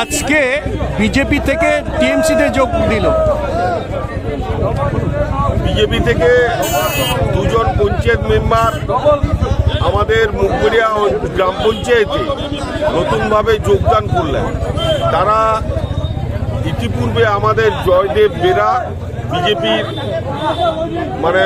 আজকে বিজেপি থেকে টিএমসিতে যোগ দিল। বিজেপি থেকে দুজন পঞ্চায়েত মেম্বার আমাদের মুখগড়িয়া গ্রাম পঞ্চায়েতে নতুনভাবে যোগদান করলেন। তারা ইতিপূর্বে আমাদের জয়দেব বেরা বিজেপির মানে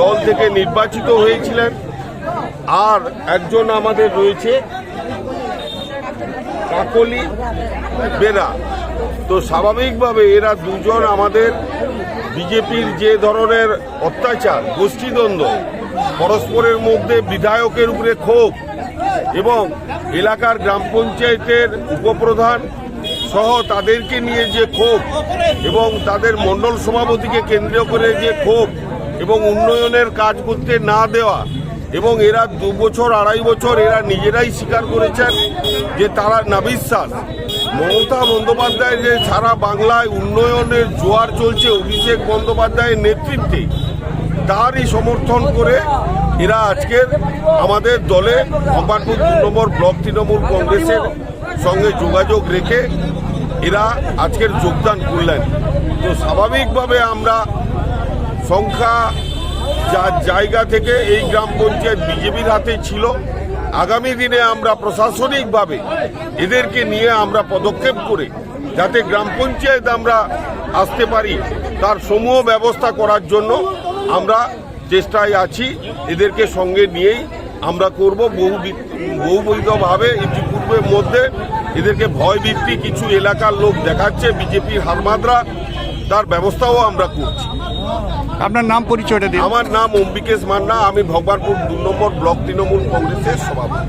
দল থেকে নির্বাচিত হয়েছিলেন। আর একজন আমাদের রয়েছে কাকলি বেরা তো স্বাভাবিকভাবে এরা দুজন আমাদের বিজেপির যে ধরনের অত্যাচার, গোষ্ঠীদ্বন্দ্ব, পরস্পরের মধ্যে বিধায়কের উপরে ক্ষোভ এবং এলাকার গ্রাম পঞ্চায়েতের উপপ্রধান সহ তাদেরকে নিয়ে যে ক্ষোভ এবং তাদের মণ্ডল সভাপতিকে কেন্দ্র করে যে ক্ষোভ এবং উন্নয়নের কাজ করতে না দেওয়া এবং এরা দু বছর, আড়াই বছর এরা নিজেরাই স্বীকার করেছেন যে তারা নাবিশ্বাস। মমতা বন্দ্যোপাধ্যায় যে সারা বাংলায় উন্নয়নের জোয়ার চলছে, অভিষেক বন্দ্যোপাধ্যায়ের নেতৃত্বে, তারই সমর্থন করে এরা আজকের আমাদের দলে ভগবানপুর দু নম্বর, ব্লক তৃণমূল কংগ্রেসের সঙ্গে যোগাযোগ রেখে এরা আজকের যোগদান করলেন। তো স্বাভাবিকভাবে আমরা সংখ্যা যার জায়গা থেকে এই গ্রাম পঞ্চায়েত বিজেপির হাতে ছিল। আগামী দিনে আমরা প্রশাসনিকভাবে এদেরকে নিয়ে আমরা পদক্ষেপ করে যাতে গ্রাম পঞ্চায়েত আমরা আসতে পারি, তার সমূহ ব্যবস্থা করার জন্য আমরা চেষ্টায় আছি। এদেরকে সঙ্গে নিয়েই আমরা করব। বহু বহুবিধভাবে ইতিপূর্বের মধ্যে এদেরকে ভয় ভয়ভিত্তি কিছু এলাকার লোক দেখাচ্ছে। বিজেপির হারমাদরা তার ব্যবস্থাও আমরা করছি। আপনার নাম পরিচয়টা দিন। আমার নাম অম্বিকেশ মান্না আমি ভগবানপুর দু নম্বর ব্লক তৃণমূল কংগ্রেসের সভাপতি।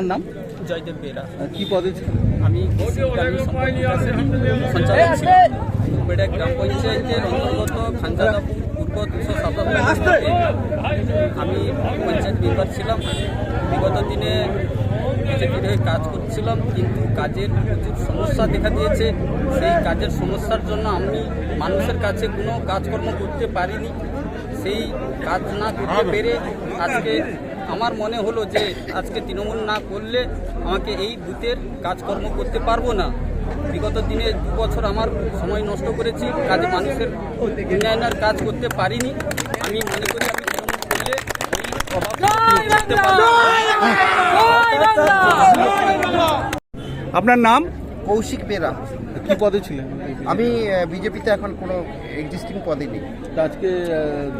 তোমার নাম? জয়দেব বেরা। কি পদে আমি কৃষি গ্রামীণ সম্পর্ক সঞ্চালক ছিলাম। বেড়া গ্রাম পঞ্চায়েতের অন্তর্গত খানজাদাপুর পূর্ব দুশো সাতাত্তর আমি পঞ্চায়েত মেম্বার ছিলাম। বিগত দিনে বিজেপির হয়ে কাজ করছিলাম কিন্তু কাজের প্রচুর সমস্যা দেখা দিয়েছে। সেই কাজের সমস্যার জন্য আমি মানুষের কাছে কোনো কাজকর্ম করতে পারিনি। সেই কাজ না করতে পেরে আজকে আমার মনে হলো যে আজকে তৃণমূল না করলে আমাকে এই বুথের কাজকর্ম করতে পারব না। বিগত দিনে দু বছর আমার সময় নষ্ট করেছি কাজে মানুষের উন্নয়নের কাজ করতে পারিনি। আমি মনে করি আমি তৃণমূল করলে আপনার নাম? কৌশিক বেরা কি পদে ছিলেন? আমি বিজেপিতে এখন কোনো এক্সিস্টিং পদে নেই। তা আজকে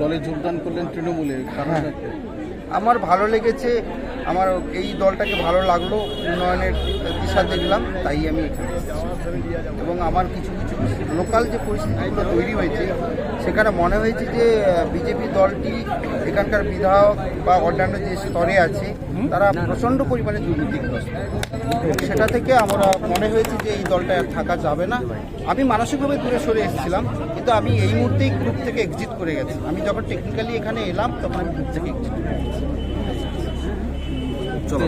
দলে যোগদান করলেন তৃণমূলে কারণ আমার ভালো লেগেছে। আমার এই দলটাকে ভালো লাগল, উন্নয়নের দিশা দেখলাম, তাই আমি এখানে এবং আমার কিছু কিছু লোকাল যে পরিস্থিতিগুলো তৈরি হয়েছে, সেখানে মনে হয়েছে যে বিজেপি দলটি এখানকার বিধায়ক বা অন্যান্য যে স্তরে আছে, তারা প্রচণ্ড পরিমাণে দুর্নীতিগ্রস্ত। সেটা থেকে আমরা মনে হয়েছে যে, এই দলটা আর থাকা যাবে না। আমি মানসিকভাবে দূরে সরে এসেছিলাম, কিন্তু আমি এই মুহূর্তেই গ্রুপ থেকে এক্সিট করে গেছি। আমি যখন টেকনিক্যালি এখানে এলাম, তখন আমি গ্রুপ থেকে এক্সিট করে গেছি। 做